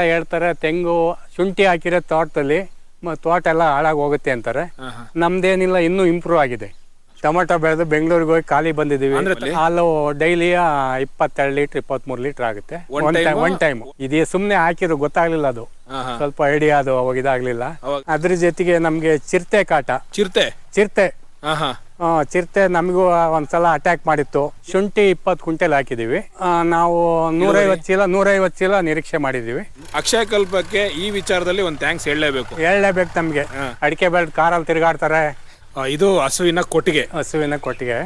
ಹೇಳ್ತಾರೆ ತೆಂಗು ಶುಂಠಿ ಹಾಕಿರೋ ತೋಟದಲ್ಲಿ ಮ- ತೋಟ ಎಲ್ಲ ಹಾಳಾಗಿ ಹೋಗುತ್ತೆ ಅಂತಾರೆ. ನಮ್ದೇನಿಲ್ಲ ಇನ್ನೂ ಇಂಪ್ರೂವ್ ಆಗಿದೆ. ಟೊಮೆಟೊ ಬೆಳೆದು ಬೆಂಗಳೂರಿಗೆ ಹೋಗಿ ಖಾಲಿ ಬಂದಿದೀವಿ ಅಂದ್ರೆ ಹಾಲು ಡೈಲಿ ಇಪ್ಪತ್ತೆರಡು ಲೀಟರ್ ಇಪ್ಪತ್ಮೂರು ಲೀಟರ್ ಆಗುತ್ತೆ. One one time time one time ಇದೇ ಸುಮ್ಮನೆ ಹಾಕಿದ್ರು ಗೊತ್ತಾಗ್ಲಿಲ್ಲ ಅದು. ಸ್ವಲ್ಪ ಐಡಿಯಾ ಅದು ಅವಾಗ ಇದಾಗ್ಲಿಲ್ಲ. ಅವಾಗ? ಅದ್ರ ಜೊತೆಗೆ ನಮ್ಗೆ ಚಿರತೆ ಕಾಟ. ಚಿರತೆ? ಚಿರತೆ. ಚಿರತೆ ನಮಗೂ ಒಂದ್ಸಲ ಅಟ್ಯಾಕ್ ಮಾಡಿತ್ತು. ಶುಂಠಿ ಇಪ್ಪತ್ತು ಕ್ವಿಂಟಲ್ ಹಾಕಿದೀವಿ. ನಾವು ನೂರೈವತ್ತು ಚೀಲ ನೂರೈವತ್ತು ಚೀಲ ನಿರೀಕ್ಷೆ ಮಾಡಿದೀವಿ. ಅಕ್ಷಯ ಕಲ್ಪಕ್ಕೆ ಈ ವಿಚಾರದಲ್ಲಿ ಒಂದು ಥ್ಯಾಂಕ್ಸ್ ಹೇಳಲೇಬೇಕು. ಹೇಳಲೇಬೇಕು ನಮಗೆ. ಅಡಿಕೆ ಬೆಲ್ಟ್ ಕಾರಲ್ಲಿ ತಿರುಗಾಡ್ತಾರೆ. ಇದು ಹಸುವಿನ ಕೊಟ್ಟಿಗೆ. ಹಸುವಿನ ಕೊಟ್ಟಿಗೆ.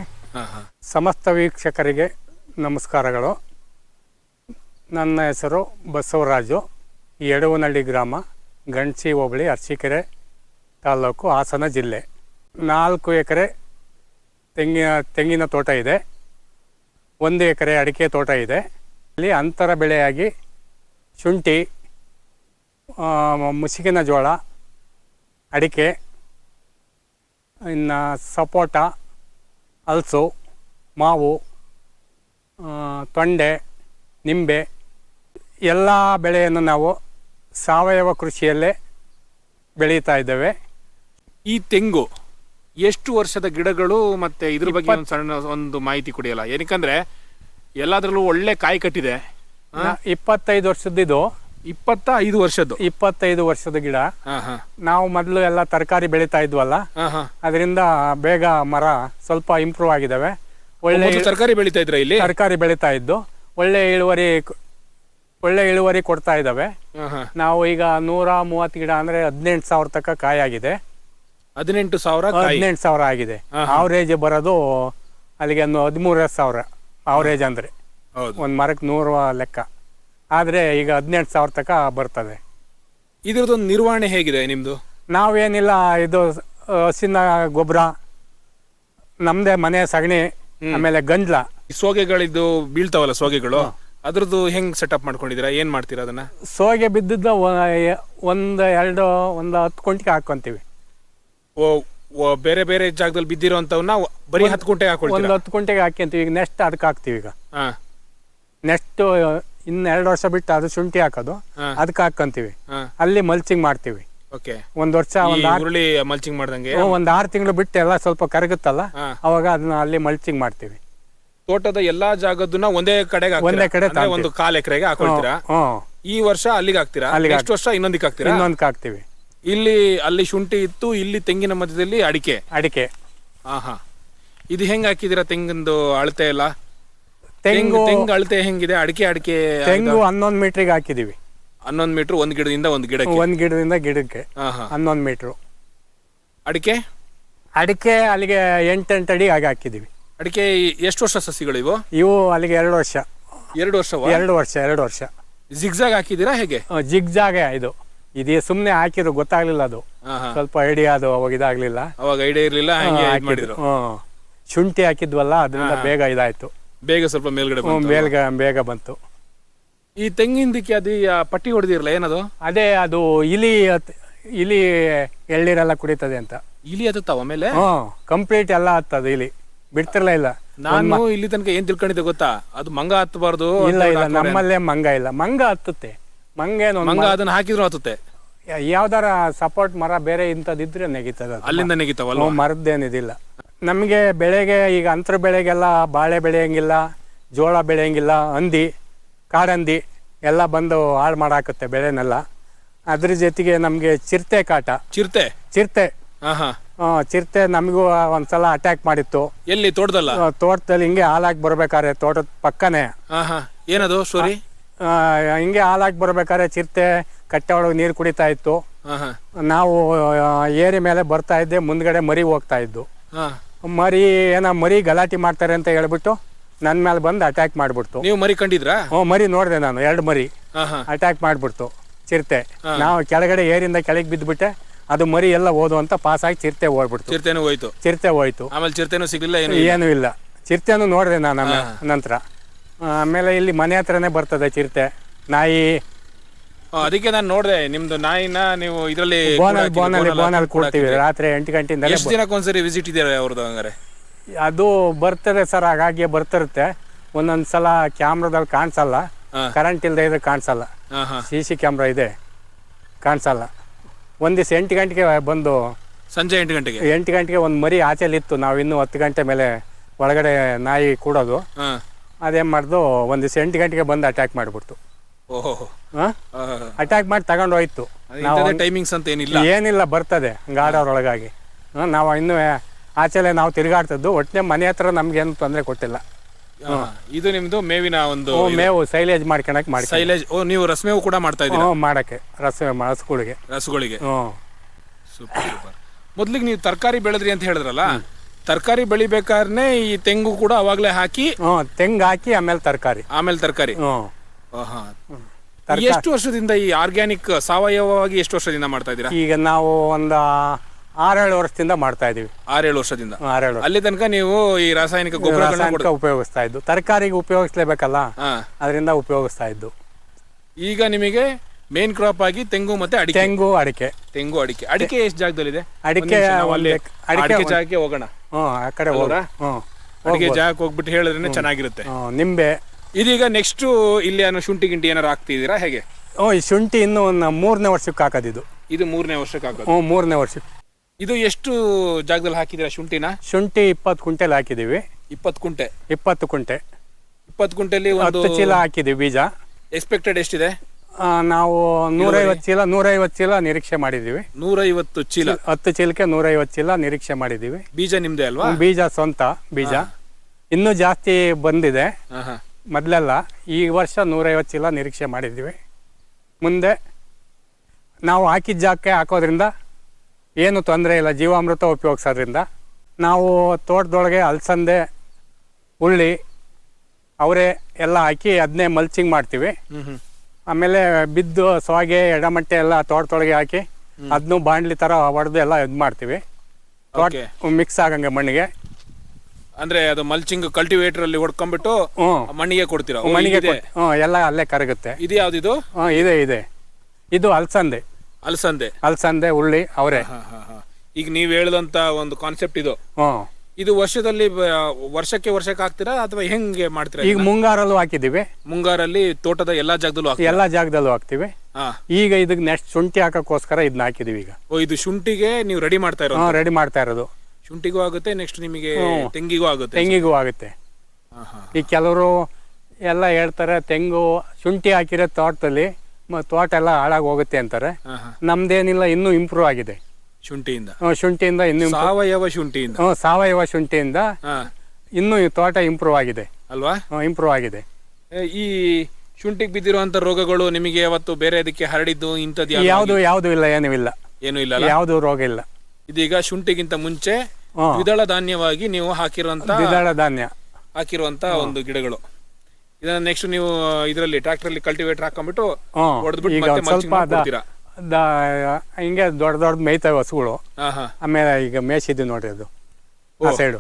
ಸಮಸ್ತ ವೀಕ್ಷಕರಿಗೆ ನಮಸ್ಕಾರಗಳು. ನನ್ನ ಹೆಸರು ಬಸವರಾಜು ಈ ಎಡವನಹಳ್ಳಿ ಗ್ರಾಮ ಗಣಸಿ ಹೋಬಳಿ ಅರಸೀಕೆರೆ ತಾಲೂಕು ಹಾಸನ ಜಿಲ್ಲೆ. ನಾಲ್ಕು ಎಕರೆ ತೆಂಗಿನ ತೆಂಗಿನ ತೋಟ ಇದೆ. ಒಂದು ಎಕರೆ ಅಡಿಕೆ ತೋಟ ಇದೆ. ಅಲ್ಲಿ ಅಂತರ ಬೆಳೆಯಾಗಿ ಶುಂಠಿ ಮುಸುಕಿನ ಜೋಳ, ಅಡಿಕೆ, ಇನ್ನು ಸಪೋಟ, ಹಲಸು, ಮಾವು ತೊಂಡೆ, ನಿಂಬೆ, ಎಲ್ಲ ಬೆಳೆಯನ್ನು ನಾವು ಸಾವಯವ ಕೃಷಿಯಲ್ಲೇ ಬೆಳೀತಾ ಇದ್ದೇವೆ. ಈ ತೆಂಗು ಎಷ್ಟು ವರ್ಷದ ಗಿಡಗಳು ಮತ್ತೆ ಇದ್ರ ಬಗ್ಗೆ ಒಂದು ಸಣ್ಣ ಒಂದು ಮಾಹಿತಿ ಕೊಡಿಯಲ್ಲ? ಏನಕ್ಕಂದ್ರೆ ಎಲ್ಲಾದ್ರಲ್ಲೂ ಒಳ್ಳೆ ಕಾಯಿ ಕಟ್ಟಿದೆ. ಇಪ್ಪತ್ತೈದು ವರ್ಷದಿದು ಇಪ್ಪತ್ತ ಐದು ವರ್ಷದ್ದು. ಇಪ್ಪತ್ತೈದು ವರ್ಷದ ಗಿಡ. ನಾವು ಮೊದಲು ಎಲ್ಲ ತರಕಾರಿ ಬೆಳೀತಾ ಇದ್ವಲ್ಲ? ಅದರಿಂದ ಬೇಗ ಮರ ಸ್ವಲ್ಪ ಇಂಪ್ರೂವ್ ಆಗಿದಾವೆ. ಒಳ್ಳೆ ತರಕಾರಿ ಬೆಳೀತಾ ಇದ್ರ ಇಲ್ಲಿ? ತರಕಾರಿ ಬೆಳೀತಾ ಇದ್ದು. ಒಳ್ಳೆ ಇಳುವರಿ ಒಳ್ಳೆ ಇಳುವರಿ ಕೊಡ್ತಾ ಇದ್ದಾವೆ ನಾವು ಈಗ ನೂರ ಮೂವತ್ತು ಗಿಡ ಅಂದ್ರೆ ಹದಿನೆಂಟು ಸಾವಿರ ತನಕ ಕಾಯಿ ಆಗಿದೆ. ಹದಿನೆಂಟು ಸಾವಿರ ಕಾಯಿ. ಹದಿನೆಂಟು ಸಾವಿರ ಆಗಿದೆ. ಆವರೇಜ್ ಬರೋದು ಅಲ್ಲಿಗೆ ಒಂದು ಹದಿಮೂರು ಸಾವಿರ ಆವರೇಜ್ ಅಂದ್ರೆ. ಹೌದು. ಒಂದು ಮರಕ್ಕೆ ನೂರು ಲೆಕ್ಕ. ಆದರೆ ಈಗ ಹದಿನೆಂಟು ಸಾವಿರ ತನಕ ಬರ್ತದೆ. ಇದ್ರದ್ದೊಂದು ನಿರ್ವಹಣೆ ಹೇಗಿದೆ ನಿಮ್ದು? ನಾವೇನಿಲ್ಲ ಇದು ಆ, ಹಸಿನ ಗೊಬ್ಬರ ನಮ್ಮದೇ ಮನೆ ಸಗಣಿ ಆಮೇಲೆ ಗಂಜ್ಲ. ಈ ಸೋಗೆಗಳಿದ್ದು ಬೀಳ್ತಾವಲ್ಲ ಸೋಗೆಗಳು ಅದ್ರದ್ದು ಹೆಂಗ್ ಸೆಟಪ್ ಮಾಡ್ಕೊಂಡಿದ್ದೀರಾ? ಏನ್ ಮಾಡ್ತೀರಾ ಅದನ್ನ? ಸೋಗೆ ಬಿದ್ದಿದ್ದ ಒಂದು ಎರಡು ಒಂದ್ ಹತ್ತು ಕೊಂಟಿಗೆ ಹಾಕ್ಕೊಂತೀವಿ ಓ, ಬೇರೆ ಬೇರೆ ಜಾಗದಲ್ಲಿ ಬಿದ್ದಿರೋ ಅಂತವನ್ನ ಬರೀ ಹತ್ತು ಗುಂಟೆ ಒಂದು ಹಾಕೊಳ್ತೀರಾ ಹತ್ತು ಕುಂಟೆಗೆ ಹಾಕ್ಯಂತೀವಿ. ಈಗ ನೆಕ್ಸ್ಟ್ ಅದಕ್ಕೆ ಹಾಕ್ತೀವಿ ಈಗ. ಹಾ. ನೆಕ್ಸ್ಟ್ ಇನ್ನು ಎರಡು ವರ್ಷ ಬಿಟ್ಟು ಅದು ಶುಂಠಿ ಹಾಕೋದು. ಹಾ. ಅದಕ್ಕೆ ಹಾಕ್ಕೊಂತೀವಿ ಹಾ. ಅಲ್ಲಿ ಮಲ್ಚಿಂಗ್ ಮಾಡ್ತೀವಿ. ಓಕೆ. ಒಂದು ವರ್ಷ ಒಂದು ಆರು ಮಲ್ಚಿಂಗ್ ಮಾಡ್ದಂಗೆ? ಒಂದು ಆರು ತಿಂಗಳು ಬಿಟ್ಟು ಎಲ್ಲ ಸ್ವಲ್ಪ ಕರಗುತ್ತಲ್ಲ ಹಾ. ಅವಾಗ ಅದನ್ನ ಅಲ್ಲಿ ಮಲ್ಚಿಂಗ್ ಮಾಡ್ತೀವಿ. ತೋಟದ ಎಲ್ಲಾ ಜಾಗದನ್ನ ಒಂದೇ ಕಡೆಗೆ ಹಾಕ್ತೀರಾ? ಒಂದೇ ಕಡೆ ಅಂದ್ರೆ ಒಂದು ಕಾಲ್ ಎಕರೆಗೆ ಹಾಕೊಳ್ತೀರಾ? ಹ್ಞೂ ಈ ವರ್ಷ ಅಲ್ಲಿಗೆ ಹಾಕ್ತೀರಾ? ಅಲ್ಲಿಗೆ ನೆಕ್ಸ್ಟ್ ವರ್ಷ ಇನ್ನೊಂದಕ್ಕೆ ಹಾಕ್ತೀರಾ? ಇನ್ನೊಂದಕ್ಕೆ ಹಾಕ್ತೀವಿ. ಇಲ್ಲಿ ಅಲ್ಲಿ ಶುಂಠಿ ಇತ್ತು ಇಲ್ಲಿ ತೆಂಗಿನ ಮಧ್ಯದಲ್ಲಿ ಅಡಿಕೆ. ಅಡಿಕೆ. ಹಾ ಹಾ ಇದು ಹೆಂಗ್ ಹಾಕಿದಿರ ತೆಂಗಿಂದು ಅಳತೆ ಎಲ್ಲ? ತೆಂಗು ತೆಂಗು ಅಳತೆ ಹೆಂಗಿದೆ? ಅಡಿಕೆ ಅಡಿಕೆ ತೆಂಗು ಹನ್ನೊಂದು ಮೀಟ್ರಿಗೆ ಹಾಕಿದೀವಿ. ಹನ್ನೊಂದು ಮೀಟರ್ ಒಂದ್ ಗಿಡದಿಂದ ಒಂದ್ ಗಿಡಕ್ಕೆ? ಒಂದು ಗಿಡದಿಂದ ಗಿಡಕ್ಕೆ. ಹನ್ನೊಂದು ಮೀಟ್ರು. ಅಡಿಕೆ? ಅಡಿಕೆ ಅಲ್ಲಿಗೆ ಎಂಟೆಂಟು ಅಡಿ ಆಗಿ ಹಾಕಿದೀವಿ. ಅಡಿಕೆ ಎಷ್ಟು ವರ್ಷ ಸಸಿಗಳು ಇವು? ಇವು ಅಲ್ಲಿಗೆ ಎರಡು ವರ್ಷ. ಎರಡು ವರ್ಷ ಎರಡು ವರ್ಷ ಎರಡು ವರ್ಷ. ಜಿಗ್ಜಾಗ್ ಹಾಕಿದೀರಾ ಹೇಗೆ? ಜಿಗ್ ಜಾಗೆ ಇದು. ಇದೇ ಸುಮ್ಮನೆ ಹಾಕಿದ್ರು ಗೊತ್ತಾಗ್ಲಿಲ್ಲ ಅದು. ಸ್ವಲ್ಪ ಐಡಿಯಾ ಅದು ಅವಾಗ ಇದಾಗ್ಲಿಲ್ಲ. ಅವಾಗ ಐಡಿಯಾ ಇರ್ಲಿಲ್ಲ ಹಂಗೆ ಇದ್ ಮಾಡಿದ್ರು. ಹ್ಮ್. ಶುಂಠಿ ಹಾಕಿದ್ವಲ್ಲ ಅದರಿಂದ ಬೇಗ ಇದಾಯ್ತು. ಬೇಗ ಸ್ವಲ್ಪ ಮೇಲ್ಗಡೆ ಹ್ಮ್, ಬಂತು. ಬೇಗ ಬೇಗ ಬಂತು. ಈ ತೆಂಗಿನದಕ್ಕೆ ಅದು ಆ, ಪಟ್ಟಿ ಹೊಡೆದಿರಲ್ಲ ಏನದು? ಅದೇ ಅದು ಇಲಿ ಹತ್- ಇಲಿ ಎಳ್ನೀರೆಲ್ಲ ಕುಡಿತದೆ ಅಂತ. ಇಲಿ ಹತ್ತುತ್ತಾವ ಆಮೇಲೆ ಹ್ಮ್ ಕಂಪ್ಲೀಟ್ ಎಲ್ಲ ಹತ್ತದ ಇಲಿ. ಬಿಡ್ತಿರ್ಲ ಇಲ್ಲ? ನಾನು ಇಲ್ಲಿ ತನಕ ಏನ್ ತಿಳ್ಕೊಂಡಿದ್ದೆ ಗೊತ್ತಾ? ಅದು ಮಂಗ ಹತ್ತಬಾರ್ದು ಇಲ್ಲ ಇಲ್ಲ ನಮ್ಮಲ್ಲೇ ಮಂಗ ಇಲ್ಲ. ಮಂಗ ಹತ್ತುತ್ತೆ. ಮಂಗ ಏನು ಒಂದ್ ಮಂಗ ಅದನ್ನ ಹಾಕಿದ್ರು ಹತ್ತುತ್ತೆ. ಯಾವ್ದಾರ ಸಪೋರ್ಟ್ ಮರ ಬೇರೆ ಇಂಥದ್ದಿದ್ರೆ ನೆಗಿತದ. ಅಲ್ಲಿಂದ ನೆಗಿತವಲ್ಲ ಮರದ್ದೇನಿದಿಲ್ಲ. ನಮಗೆ ಬೆಳೆಗೆ ಈಗ ಅಂತರ ಬೆಳೆಗೆಲ್ಲ ಬಾಳೆ ಬೆಳೆಯಂಗಿಲ್ಲ ಜೋಳ ಬೆಳೆಯಂಗಿಲ್ಲ ಹಂದಿ ಕಾಡಂದಿ ಎಲ್ಲ ಬಂದು ಹಾಳು ಮಾಡಾಕತ್ತೆ ಬೆಳೆನೆಲ್ಲ. ಅದ್ರ ಜೊತೆಗೆ ನಮಗೆ ಚಿರತೆ ಕಾಟ. ಚಿರತೆ? ಚಿರತೆ. ಚಿರತೆ ನಮಗೂ ಒಂದ್ಸಲ ಅಟ್ಯಾಕ್ ಮಾಡಿತ್ತು. ಎಲ್ಲಿ ತೋಟದಲ್ಲ? ತೋಟದಲ್ಲಿ ಹಿಂಗೆ ಹಾಲಾಗಿ ಬರ್ಬೇಕಾದ್ರೆ ತೋಟದ ಪಕ್ಕನೇ. ಏನದು ಸ್ಟೋರಿ ಹಿಂಗೆ ಹಾಲಾಗಿ ಬರ್ಬೇಕಾದ್ರೆ ಚಿರತೆ ಕಟ್ಟೆ ಒಳಗೆ ನೀರು ಕುಡಿತಾ ಇತ್ತು. ನಾವು ಏರಿ ಮೇಲೆ ಬರ್ತಾ ಇದ್ದೆ ಮುಂದ್ಗಡೆ ಮರಿ ಹೋಗ್ತಾ ಇದ್ದು. ಮರಿ ಏನ ಮರಿ ಗಲಾಟೆ ಮಾಡ್ತಾರೆ ಅಂತ ಹೇಳ್ಬಿಟ್ಟು ನನ್ನ ಮೇಲೆ ಬಂದು ಅಟ್ಯಾಕ್ ಮಾಡ್ಬಿಡ್ತು. ನೀವು ಮರಿ ಕಂಡಿದ್ರಾ? ಹ್ಞೂ ಮರಿ ನೋಡಿದೆ ನಾನು ಎರಡು ಮರಿ. ಅಟ್ಯಾಕ್ ಮಾಡ್ಬಿಡ್ತು ಚಿರತೆ. ನಾವು ಕೆಳಗಡೆ ಏರಿಂದ ಕೆಳಗೆ ಬಿದ್ದುಬಿಟ್ಟೆ ಅದು ಮರಿ ಎಲ್ಲ ಓದು ಅಂತ ಪಾಸ್ ಆಗಿ ಚಿರತೆ ಓಡ್ಬಿಡ್ತು ಚಿರತೆನೂ ಹೋಯ್ತು. ಚಿರತೆ ಹೋಯ್ತು. ಆಮೇಲೆ ಚಿರತೆನೂ ಸಿಗಲಿಲ್ಲ ಏನು ಏನೂ ಇಲ್ಲ. ಚಿರತೆನೂ ನೋಡಿದೆ ನಾನು ನಂತರ. ಆಮೇಲೆ ಇಲ್ಲಿ ಮನೆ ಹತ್ರನೇ ಬರ್ತದೆ ಚಿರತೆ. ನಾಯಿ. ಅದಕ್ಕೆ ನಾನು ನೋಡಿದೆ ನಿಮ್ದು ನಾಯಿನ ನೀವು ಇದರಲ್ಲಿ ಬೋನಲ್ಲಿ ಬೋನಲ್ಲಿ ಬೋನಲ್ಲಿ ಕೊಡ್ತೀವಿ ರಾತ್ರಿ ಎಂಟು ಗಂಟೆಯಿಂದ ಎಷ್ಟು ದಿನಕ್ಕೊಂದ್ಸರಿ ವಿಸಿಟ್ ಇದೆ ಅವ್ರದ್ದು ಹಂಗಾರೆ? ಅದು ಬರ್ತದೆ ಸರ್ ಹಾಗಾಗಿ ಬರ್ತಿರುತ್ತೆ. ಒಂದೊಂದು ಸಲ ಕ್ಯಾಮ್ರಾದಲ್ಲಿ ಕಾಣಿಸಲ್ಲ. ಕರೆಂಟ್ ಇಲ್ಲದೆ ಇದ್ರೆ ಕಾಣಿಸಲ್ಲ. ಸಿ ಸಿ ಕ್ಯಾಮ್ರಾ ಇದೆ ಕಾಣಿಸಲ್ಲ. ಒಂದು ದಿವಸ ಎಂಟು ಗಂಟೆಗೆ ಬಂದು ಸಂಜೆ ಎಂಟು ಗಂಟೆಗೆ? ಎಂಟು ಗಂಟೆಗೆ ಒಂದು ಮರಿ ಆಚೆಲಿತ್ತು. ನಾವು ಇನ್ನೂ ಹತ್ತು ಗಂಟೆ ಮೇಲೆ ಒಳಗಡೆ ನಾಯಿ ಕೂಡೋದು. ಅದೇನು ಮಾಡ್ದು ಒಂದು ಎಂಟು ಗಂಟೆಗೆ ಬಂದು ಅಟ್ಯಾಕ್ ಮಾಡಿಬಿಡ್ತು. ಓಹೋ. ಅಟ್ಯಾಕ್ ಮಾಡಿ ತಗೊಂಡು ಹೋಯ್ತು. ಟೈಮಿಂಗ್ಸ್ ಅಂತ ಏನಿಲ್ಲ. ಏನಿಲ್ಲ ಬರ್ತದೆ ಗಾಡವ್ರೊಳಗಾಗಿ ನಾವು ಇನ್ನೂ ಆಚೆಲೆ ನಾವು ತಿರುಗಾಡ್ತದ್ದು ಒಟ್ಟಿನ ಮನೆ ಹತ್ರ ನಮ್ಗೇನು ತೊಂದರೆ ಕೊಟ್ಟಿಲ್ಲ. ಇದು ನಿಮ್ದು ಮೇವಿನ ಒಂದು ಮೇವು ಸೈಲೇಜ್ ಮಾಡ್ಕೊಳಕ್ ಮಾಡಿ ಸೈಲೇಜ್ ಓ ನೀವು ರಸಮೇವು ಕೂಡ ಮಾಡ್ತಾ ಇದ್ದೀರಾ? ಮಾಡಕ್ಕೆ ರಸ ಹಸುಗಳಿಗೆ ರಸಗಳಿಗೆ. ಹ್ಞೂ ಸೂಪರ್ ಸೂಪರ್. ಮೊದ್ಲಿಗೆ ನೀವು ತರಕಾರಿ ಬೆಳೆದ್ರಿ ಅಂತ ಹೇಳಿದ್ರಲ್ಲ? ತರಕಾರಿ ಬೆಳಿಬೇಕಾದ್ರೆ ಈ ತೆಂಗು ಕೂಡ ಅವಾಗಲೇ ಹಾಕಿ ಹ್ಞೂ ತೆಂಗು ಹಾಕಿ ಆಮೇಲೆ ತರಕಾರಿ. ಆಮೇಲೆ ತರಕಾರಿ. ಹ್ಞೂ. ಎಷ್ಟು ವರ್ಷದಿಂದ ಈ ಆರ್ಗ್ಯಾನಿಕ್ ಸಾವಯವವಾಗಿ ಎಷ್ಟು ವರ್ಷದಿಂದ ಮಾಡ್ತಾ ಇದ್ದೀರಾ? ಈಗ ನಾವು ಒಂದು ಆರೇಳು ವರ್ಷದಿಂದ ಮಾಡ್ತಾ ಇದೀವಿ ಆರೇಳು ವರ್ಷದಿಂದ. ಆರೇಳು ವರ್ಷ. ಅಲ್ಲಿ ತನಕ ನೀವು ಈ ರಾಸಾಯನಿಕ ಗೊಬ್ಬರ ರಾಸಾಯನಿಕ ಉಪಯೋಗಿಸ್ತಾ ಇದ್ದು. ತರಕಾರಿಗೆ ಉಪಯೋಗಿಸ್ಲೇಬೇಕಲ್ಲ? ಹಾ. ಅದರಿಂದ ಉಪಯೋಗಿಸ್ತಾ ಇದ್ದು. ಈಗ ನಿಮಗೆ ಮೇನ್ ಕ್ರಾಪ್ ಆಗಿ ತೆಂಗು ಮತ್ತೆ ಅಡಿಕೆ. ತೆಂಗು ಅಡಿಕೆ. ತೆಂಗು ಅಡಿಕೆ. ಅಡಿಕೆ ಎಷ್ಟು ಜಾಗದಲ್ಲಿದೆ? ಅಡಿಕೆ ಒಂದ್ ನಿಮಿಷ ನಾವು ಅಲ್ಲಿ ಒಂದ್ ಅಡಿಕೆ ಅಡಿಕೆ ಜಾಗಕ್ಕೆ ಹೋಗೋಣ. ಹ್ಞೂ ಆ ಕಡೆ ಹೋಗ ಅಲ್ವಾ? ಹ್ಞೂ ಅಡಿಕೆ ಜಾಗಕ್ಕೆ ಹೋಗ್ಬಿಟ್ಟು ಹೇಳಿದ್ರೆ ಚೆನ್ನಾಗಿರುತ್ತೆ. ಹ್ಞೂ ನಿಂಬೆ. ಇದೀಗ ನೆಕ್ಸ್ಟ್ ಇಲ್ಲಿ ಏನೋ ಶುಂಠಿ ಗಿಂಟಿ ಏನಾರು ಹಾಕ್ತಿದ್ದೀರಾ? ಹೇಗೆ? ಓ ಈ ಶುಂಠಿ ಇನ್ನು ಒಂದು ಮೂರನೇ ವರ್ಷಕ್ಕೆ ಹಾಕೋದಿದು. ಇದು ಮೂರನೇ ವರ್ಷಕ್ಕೆ ಹಾಕೋದು. ಹ್ಞೂ ಮೂರನೇ ವರ್ಷಕ್ಕೆ. ಇದು ಎಷ್ಟು ಜಾಗದಲ್ಲಿ ಹಾಕಿದ್ದೀರಾ ಶುಂಠಿನ? ಶುಂಠಿ ಇಪ್ಪತ್ತು ಕುಂಟೆಲ್ ಹಾಕಿದ್ದೀವಿ. ಇಪ್ಪತ್ತು ಕುಂಟೆ. ಇಪ್ಪತ್ತು ಕುಂಟೆ. ಇಪ್ಪತ್ತು ಕುಂಟೆಲಿ ಒಂದು ಹತ್ತು ಚೀಲ ಹಾಕಿದ್ದೀವಿ ಬೀಜ. ಎಕ್ಸ್ಪೆಕ್ಟೆಡ್ ಎಷ್ಟಿದೆ? ಆ, ನಾವು ನೂರೈವತ್ತು ಚೀಲ ನೂರೈವತ್ತು ಚೀಲ ನಿರೀಕ್ಷೆ ಮಾಡಿದ್ದೀವಿ. ನೂರೈವತ್ತು ಚೀಲ. ಹತ್ತು ಚೀಲಕ್ಕೆ ನೂರೈವತ್ತು ಚೀಲ ನಿರೀಕ್ಷೆ ಮಾಡಿದ್ದೀವಿ. ಬೀಜ ನಿಮ್ದೇ ಅಲ್ವಾ? ಬೀಜ ಸ್ವಂತ ಬೀಜ. ಇನ್ನೂ ಜಾಸ್ತಿ ಬಂದಿದೆ. ಮೊದ್ಲೆಲ್ಲ ಹಾ. ಮೊದಲೆಲ್ಲ ಈ ವರ್ಷ ನೂರೈವತ್ತು ಚೀಲ ನಿರೀಕ್ಷೆ ಮಾಡಿದ್ದೀವಿ. ಮುಂದೆ ನಾವು ಹಾಕಿದ ಜಾಗಕ್ಕೆ ಹಾಕೋದ್ರಿಂದ ಏನು ತೊಂದರೆ ಇಲ್ಲ ಜೀವಾಮೃತ ಉಪಯೋಗಿಸೋದ್ರಿಂದ. ನಾವು ತೋಟದೊಳಗೆ ಅಲಸಂದೆ ಹುಳ್ಳಿ ಅವರೇ ಎಲ್ಲ ಹಾಕಿ ಅದನ್ನೇ ಮಲ್ಚಿಂಗ್ ಮಾಡ್ತೀವಿ. ಹ್ಮ್ ಹ್ಮ್. ಆಮೇಲೆ ಬಿದ್ದು ಸೊಗೆ ಎಡಮಟ್ಟೆ ಎಲ್ಲ ತೋಟದೊಳಗೆ ಹಾಕಿ ಅದನ್ನು ಬಾಂಡ್ಲಿ ತರ ಹೊಡೆದು ಎಲ್ಲ ಇದು ಮಾಡ್ತೀವಿ. Okay. ಮಿಕ್ಸ್ ಆಗಂಗೆ ಮಣ್ಣಿಗೆ. ಅಂದ್ರೆ ಅದು ಮಲ್ಚಿಂಗ್ ಕಲ್ಟಿವೇಟರ್ ಅಲ್ಲಿ ಹೊಡ್ಕೊಂಡ್ಬಿಟ್ಟು ಹ್ಮ್. ಮಣ್ಣಿಗೆ ಕೊಡ್ತೀರಾ? ಓ, ಮಣ್ಣಿಗೆ ಇದಿದೆ. ಕೊಟ್ಟು ಹ್ಞೂ ಎಲ್ಲ ಅಲ್ಲೇ ಕರಗುತ್ತೆ. ಇದು ಯಾವ್ದಿದು ಹ್ಞೂ ಇದೆ ಇದೆ. ಇದು ಅಲ್ಸಂದೆ. ಅಲ್ಸಂದೆ. ಅಲ್ಸಂದೆ ಉಳ್ಳಿ ಅವರೇ. ಈಗ ನೀವ್ ಹೇಳ್ದಂತ ಒಂದು ಕಾನ್ಸೆಪ್ಟ್ ಇದು. ಹ್ಞೂ. ಇದು ವರ್ಷದಲ್ಲಿ ಬ- ವರ್ಷಕ್ಕೆ ವರ್ಷಕ್ಕೆ ಹಾಕ್ತೀರಾ ಅಥವಾ ಹೆಂಗೆ ಮಾಡ್ತೀರಾ ಈಗ ಮುಂಗಾರಲ್ಲೂ ಹಾಕಿದ್ದೀವಿ. ಮುಂಗಾರಲ್ಲಿ ತೋಟದ ಎಲ್ಲಾ ಜಾಗದಲ್ಲೂ ಹಾಕ್ತೀರಾ? ಎಲ್ಲ ಜಾಗದಲ್ಲೂ ಹಾಕ್ತೀವಿ. ಹಾ. ಈಗ ಇದಕ್ಕೆ ನೆಕ್ಸ್ಟ್ ಶುಂಠಿ ಹಾಕೋಕ್ಕೋಸ್ಕರ ಇದನ್ನ ಹಾಕಿದೀವಿ ಈಗ. ಓ ಇದು ಶುಂಠಿಗೆ ನೀವು ರೆಡಿ ಮಾಡ್ತಾ ಇರೋ ರೆಡಿ ಮಾಡ್ತಾ ಇರೋದು. ಶುಂಠಿಗೂ ಆಗುತ್ತೆ ನೆಕ್ಸ್ಟ್ ನಿಮಗೆ ಹ್ಮ್. ತೆಂಗಿಗೂ ಆಗುತ್ತೆ. ತೆಂಗಿಗೂ ಆಗುತ್ತೆ. ಹಾ, ಹಾ. ಈಗ ಕೆಲವರು ಎಲ್ಲ ಹೇಳ್ತಾರೆ ತೆಂಗು ಶುಂಠಿ ಹಾಕಿರೋ ತೋಟದಲ್ಲಿ ಮ- ತೋಟ ಎಲ್ಲ ಹಾಳಾಗಿ ಹೋಗುತ್ತೆ ಅಂತಾರೆ. ಹಾ, ಹಾ. ನಮ್ದೇನಿಲ್ಲ ಇನ್ನೂ ಇಂಪ್ರೂವ್ ಆಗಿದೆ. ಶುಂಠಿಯಿಂದ. ಹ್ಮ್, ಶುಂಠಿಯಿಂದ ಇನ್ನು improve- ಸಾವಯವ ಶುಂಠಿಯಿಂದ. ಸಾವಯವ ಶುಂಠಿಯಿಂದ ಹಾ. ಇನ್ನೂ ಈ ತೋಟ ಇಂಪ್ರೂವ್ ಆಗಿದೆ. ಅಲ್ವಾ? ಇಂಪ್ರೂವ್ ಆಗಿದೆ. ಏ, ಈ ಶುಂಠಿಗೆ ಬಿದ್ದಿರುವಂತ ರೋಗಗಳು ನಿಮಗೆ ಅವತ್ತು ಬೇರೆ ಅದಕ್ಕೆ ಹರಡಿದ್ದು ಇಂಥದ್ದು ಯಾವ್ದು? ಯಾವುದು ಇಲ್ಲ ಏನೂ ಇಲ್ಲ. ಏನು ಇಲ್ಲ ಅಲ್ಲ? ಯಾವುದು ರೋಗ ಇಲ್ಲ. ಇದೀಗ ಶುಂಠಿಗಿಂತ ಮುಂಚೆ ದ್ವಿದಳ ಧಾನ್ಯವಾಗಿ ನೀವು ಹಾಕಿರುವಂತ ದ್ವಿದಳ ಧಾನ್ಯ. ಹಾಕಿರುವಂತ ಒಂದು ಗಿಡಗಳು. ಇದನ್ನ ನೆಕ್ಸ್ಟ್ ನೀವು ಇದರಲ್ಲಿ ಟ್ರಾಕ್ಟರ್ ಅಲ್ಲಿ ಕಲ್ಟಿವೇಟರ್ ಹಾಕೊಂಡ್ಬಿಟ್ಟು ಬಿಟ್ಟು ಹೊಡೆದ್ಬಿಟ್ಟು ಈಗ ಮತ್ತೆ ಒಂದ್ mulching ಸ್ವಲ್ಪ? ದ- ಹಿಂಗೆ ದೊಡ್ಡ ದೊಡ್ಡ ಮೇಯ್ತವೆ ಹಸುಗಳು. ಆಮೇಲೆ ಈಗ ಮೇಯ್ಸಿದ್ದೀವಿ ನೋಡ್ರಿ ಅದು. ಆ. ಸೈಡು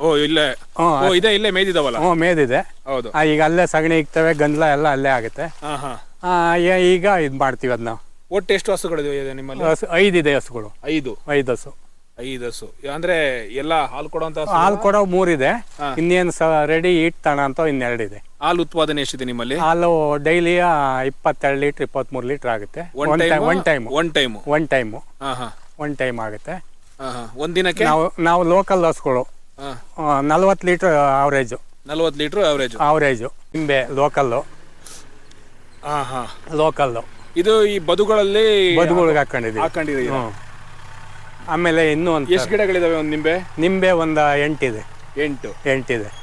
ಓ ಇಲ್ಲೇ. ಓ ಇದೆ ಇಲ್ಲೇ ಮೇಯ್ದಿದಾವಲ್ಲ ಹ್ಞೂ ಮೇದಿದೆ. ಹೌದು. ಈಗ ಅಲ್ಲೇ ಸಗಣಿ ಇಕ್ತವೆ ಗಂಜಲ ಎಲ್ಲ ಅಲ್ಲೇ ಆಗುತ್ತೆ. ಹಾ ಹಾ. ಆ, ಏ- ಈಗ ಇದು ಮಾಡ್ತೀವಿ ನಾವು ಒಟ್ಟು ಎಷ್ಟು ಹಸುಗಳು ನಿಮ್ಮಲ್ಲಿ? ಹಸು ಐದಿದೆ ಹಸುಗಳು. ಐದು. ಐದು ಹಸು. ಐದು ಹಸು. ಅಂದ್ರೆ ಎಲ್ಲ ಹಾಲು ಕೊಡುವಂತ? ಹಾಲು ಕೊಡೋ ಮೂರಿದೆ. ಇನ್ನೇನ್ ರೆಡಿ ಇಟ್ತಾಣ ಅಂತ ಇನ್ನೆರಡಿದೆ. ಹಾಲು ಉತ್ಪಾದನೆ ಎಷ್ಟಿದೆ ನಿಮ್ಮಲ್ಲಿ? ಹಾಲು ಡೈಲಿ ಇಪ್ಪತ್ತೆರಡು ಲೀಟರ್ ಇಪ್ಪತ್ತ್ ಮೂರು ಲೀಟರ್ ಆಗುತ್ತೆ one time one time one time one time ಆಗುತ್ತೆ. ಒಂದಿನಕ್ಕೆ ನಾವು ನಾವು ಲೋಕಲ್ ಹಸುಗಳು. ಹಾ. ಲೀಟರ್ ಅವರೇಜ್ ಅವರೇಜು ನಲ್ವತ್ತು ಲೀಟರ್ ಅವರೇಜ್ ಅವರೇಜು ನಿಂಬೆ ಲೋಕಲ್ಲು ಹಾ ಹಾ. ಲೋಕಲ್ಲು ಇದು ಈ ಬದುಗಳಲ್ಲಿ ಬದುಗಳಿಗೆ ಹಾಕೊಂಡಿದ್ದೀವಿ. ಹಾಕೊಂಡಿದ್ದೀವಿ ಆಮೇಲೆ ಇನ್ನೂ ಒಂದು ಎಷ್ಟು ಗಿಡಗಳಿದಾವೆ ಒಂದು ನಿಂಬೆ? ನಿಂಬೆ ಒಂದು ಎಂಟಿದೆ. ಎಂಟು. ಎಂಟಿದೆ.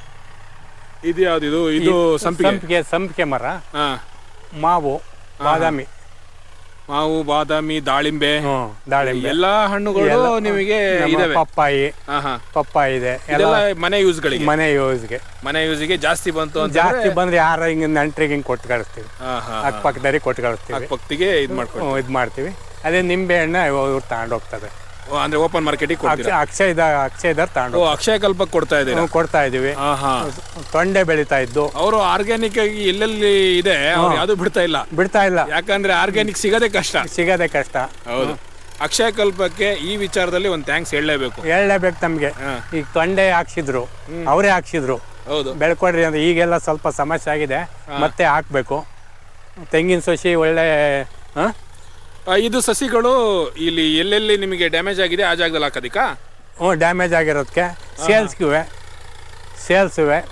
ಇದು ಯಾವ್ದು? ಇದು ಇದು ಸಂಪಿಗೆ? ಸಂಪಿಗೆ ಸಂಪಿಗೆ ಮರ. ಹಾ. ಮಾವು ಬಾದಾಮಿ. ಮಾವು ಬಾದಾಮಿ ದಾಳಿಂಬೆ. ಹಾ ದಾಳಿಂಬೆ. ಎಲ್ಲಾ ಹಣ್ಣುಗಳು ನಿಮಗೆ ಇದಾವೆ. ಪಪ್ಪಾಯಿ ಪಪ್ಪಾಯಿ ಇದೆ. ಎಲ್ಲ ಮನೆ ಯೂಸ್ಗಳಿಗೆ? ಮನೆ ಯೂಸ್ಗೆ. ಮನೆ ಯೂಸ್ಗೆ ಜಾಸ್ತಿ ಬಂತು ಜಾಸ್ತಿ ಬಂದ್ರೆ ಯಾರ ಹಿಂಗ್ ನೆಂಟ್ರಿಗೆ ಹಿಂಗ್ ಕೊಟ್ಟು ಕಳಿಸ್ತೀವಿ ಅಕ್ಕಪಕ್ಕದವ್ರಿಗೆ ಕೊಟ್ಟು ಕಳಿಸ್ತೀವಿ ಭಕ್ತಿಗೆ ಇದ್ ಮಾಡ್ಕೊಂಡು ಇದು ಮಾಡ್ತೀವಿ. ಅದೇ ನಿಂಬೆ ಹಣ್ಣು ಇವ್ರು ತಗೊಂಡೋಗ್ತದೆ ಅಂದ್ರೆ ಓಪನ್ ಮಾರ್ಕೆಟಿಗೆ ಕೊಡ್ತೀರಾ? ಅಕ್ಷಯ ಅಕ್ಷಯದ ಅಕ್ಷಯದರ್ ತಗೊಂಡು ಓ ಅಕ್ಷಯ ಕಲ್ಪಕ್ಕೆ ಕೊಡ್ತಾ ಇದ್ದೀರಾ? ಕೊಡ್ತಾ ಇದೀವಿ ಹಾ ಹಾ. ತೊಂಡೆ ಬೆಳೀತಾ ಇದ್ದು. ಅವರು ಆರ್ಗ್ಯಾನಿಕ್ ಆಗಿ ಎಲ್ಲೆಲ್ಲಿ ಇದೆ ಅವ್ರು ಯಾವ್ದು ಬಿಡ್ತಾ ಇಲ್ಲ? ಬಿಡ್ತಾ ಇಲ್ಲ. ಯಾಕಂದ್ರೆ ಆರ್ಗ್ಯಾನಿಕ್ ಸಿಗೋದೇ ಕಷ್ಟ. ಸಿಗೋದೇ ಕಷ್ಟ. ಹೌದು. ಅಕ್ಷಯ ಕಲ್ಪಕ್ಕೆ ಈ ವಿಚಾರದಲ್ಲಿ ಒಂದು ಥ್ಯಾಂಕ್ಸ್ ಹೇಳಲೇಬೇಕು. ಹೇಳಲೇಬೇಕು ನಮಗೆ. ಈಗ ತೊಂಡೆ ಹಾಕ್ಸಿದ್ರು ಅವರೇ ಹಾಕ್ಸಿದ್ರು. ಹೌದು. ಬೆಳ್ಕೊಡ್ರಿ ಅಂದ್ರೆ ಈಗೆಲ್ಲ ಸ್ವಲ್ಪ ಸಮಸ್ಯೆ ಆಗಿದೆ. ಮತ್ತೆ ಹಾಕ್ಬೇಕು. ತೆಂಗಿನ ಸಸಿ ಒಳ್ಳೆ ಹ? ಇದು ಸಸಿಗಳು ಇಲ್ಲಿ ಎಲ್ಲೆಲ್ಲಿ ನಿಮಗೆ ಡ್ಯಾಮೇಜ್ ಆಗಿದೆ ಆ ಜಾಗದಲ್ಲಿ ಹಾಕೋದಿಕ್ಕಾ? ಹ್ಞೂ ಡ್ಯಾಮೇಜ್ ಆಗಿರೋದಕ್ಕೆ ಸೇಲ್ಸ್ಗೂ ಸೇಲ್ಸಿವೆ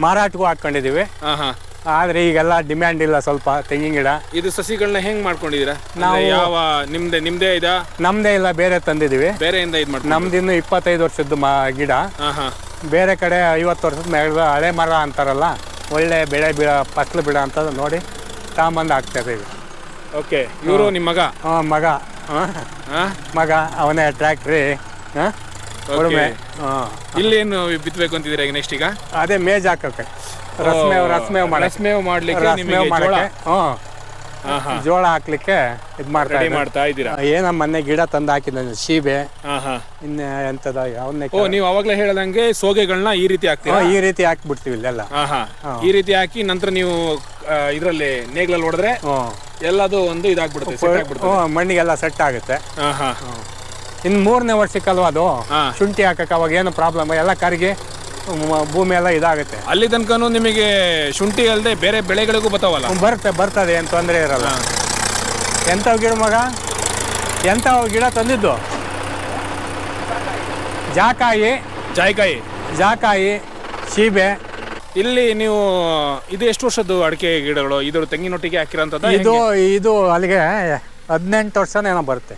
ಮಾರಾಟಕ್ಕೂ ಹಾಕ್ಕೊಂಡಿದ್ದೀವಿ. ಹಾಂ ಹಾಂ. ಆದರೆ ಈಗೆಲ್ಲ ಡಿಮ್ಯಾಂಡ್ ಇಲ್ಲ ಸ್ವಲ್ಪ ತೆಂಗಿನ ಗಿಡ. ಇದು ಸಸಿಗಳನ್ನ ಹೆಂಗೆ ಮಾಡ್ಕೊಂಡಿದ್ದೀರಾ? ನಾವು- ಯಾವ ನಿಮ್ದೇ ನಿಮ್ದೇ ಇದಾ? ನಮ್ಮದೇ ಇಲ್ಲ ಬೇರೆ ತಂದಿದ್ದೀವಿ. ಬೇರೆಯಿಂದ ಇದು ಮಾಡಿ ನಮ್ದಿನ್ನು ಇಪ್ಪತ್ತೈದು ವರ್ಷದ್ದು ಮಾ ಗಿಡ. ಹಾ ಹಾ. ಬೇರೆ ಕಡೆ ಐವತ್ತು ವರ್ಷದ ಮೇಲೆ ಹಳೆ ಮರ ಅಂತಾರಲ್ಲ ಒಳ್ಳೆ ಬೆಳೆ ಬೀಳ ಫಸ್ಲು ಬಿಡ ಅಂತ ನೋಡಿ ತಗೊಂಬಂದು ಹಾಕ್ತಾ ಇದ್ದೀವಿ. ಓಕೆ ಇವರು ನಿಮ್ಮ ಮಗ? ಹಾಂ ಮಗ. ಆ? ಮಗ ಅವನೇ ಟ್ರ್ಯಾಕ್ಟ್ರಿ ಹಾಂ? ಇಲ್ಲೇನು ಬಿತ್ತಬೇಕು ಅಂತಿದ್ದೀರಾ ಈಗ ನೆಕ್ಸ್ಟ್ ಈಗ? ಅದೇ ಮೇಜ್ ಹಾಕಕ್ಕೆ. ರಸ್ಮೇವ್ ರಸ್ಮೇವ್ ಮಾಡಕ್ಕೆ. ರಸ್ಮೇವ್ ಮಾಡ್ಲಿಕ್ಕೆ ರಸ್ಮೇವ್ ನಿಮಗೆ ಜೋಳ? ಮಾಡಕ್ಕೆ. ಹ್ಞೂ ಜೋಳ ಹಾಕ್ಲಿಕ್ಕೆ ಇದು ಮಾಡ್ತಾ. ಮಾಡ್ತಾ ಇದ್ದೀರಾ? ಏನ ಮೊನ್ನೆ ಗಿಡ ತಂದು ಹಾಕಿದ್ದಾನೆ ಸೀಬೆ ಇನ್ನ ಎಂತದ ಇನ್ನು ಎಂಥದ ಅವನ್ನೇ ಓ ನೀವು ಅವಾಗಲೇ ಹೇಳದಂಗೆ ಸೋಗೆಗಳನ್ನ ಈ ರೀತಿ ಹಾಕ್ತೀರಾ? ಈ ರೀತಿ ಹಾಕ್ಬಿಡ್ತೀವಿ ಇಲ್ಲೆಲ್ಲ. ಈ ರೀತಿ ಹಾಕಿ ನಂತರ ನೀವು ಇದರಲ್ಲಿ ನೇಗ್ಲಲ್ಲಿ ಹೊಡೆದ್ರೆ ಹ್ಞೂ ಎಲ್ಲದು ಒಂದು ಇದಾಗ್ಬಿಡುತ್ತೆ ಮಣ್ಣಿಗೆಲ್ಲ ಸೆಟ್ ಆಗುತ್ತೆ. ಹಾ ಹಾ ಇನ್ನು ಮೂರನೇ ವರ್ಷಕ್ಕಲ್ವ ಅದು? ಹಾ. ಶುಂಠಿ ಹಾಕಕ್ಕೆ ಅವಾಗ ಏನು ಪ್ರಾಬ್ಲಮ್ ಎಲ್ಲ ಕರಿಗೆ ಭೂಮಿ ಎಲ್ಲ ಇದಾಗುತ್ತೆ. ಅಲ್ಲಿ ತನಕ ನಿಮಗೆ ಶುಂಠಿ ಅಲ್ಲದೆ ಬೇರೆ ಬೆಳೆಗಳಿಗೂ ಬರ್ತಾವಲ್ಲ ಬರುತ್ತೆ ಬರ್ತದೆ ಏನು ತೊಂದರೆ ಇರಲ್ಲ. ಎಂಥ ಗಿಡ ಮಗ? ಎಂಥ ಗಿಡ ತಂದಿದ್ದು? ಜಾಕಾಯಿ. ಜಾಯ್ಕಾಯಿ. ಜಾಕಾಯಿ ಸೀಬೆ ಇಲ್ಲಿ ನೀವು ಇದು ಎಷ್ಟು ವರ್ಷದ್ದು ಅಡಿಕೆ ಗಿಡಗಳು? ಇದು ತೆಂಗಿನೊಟ್ಟಿಗೆ ಹಾಕಿರೋಂಥದ್ದು ಇದು ಇದು ಅಲ್ಲಿಗೆ ಹದಿನೆಂಟು ವರ್ಷನೇನೋ ಬರುತ್ತೆ.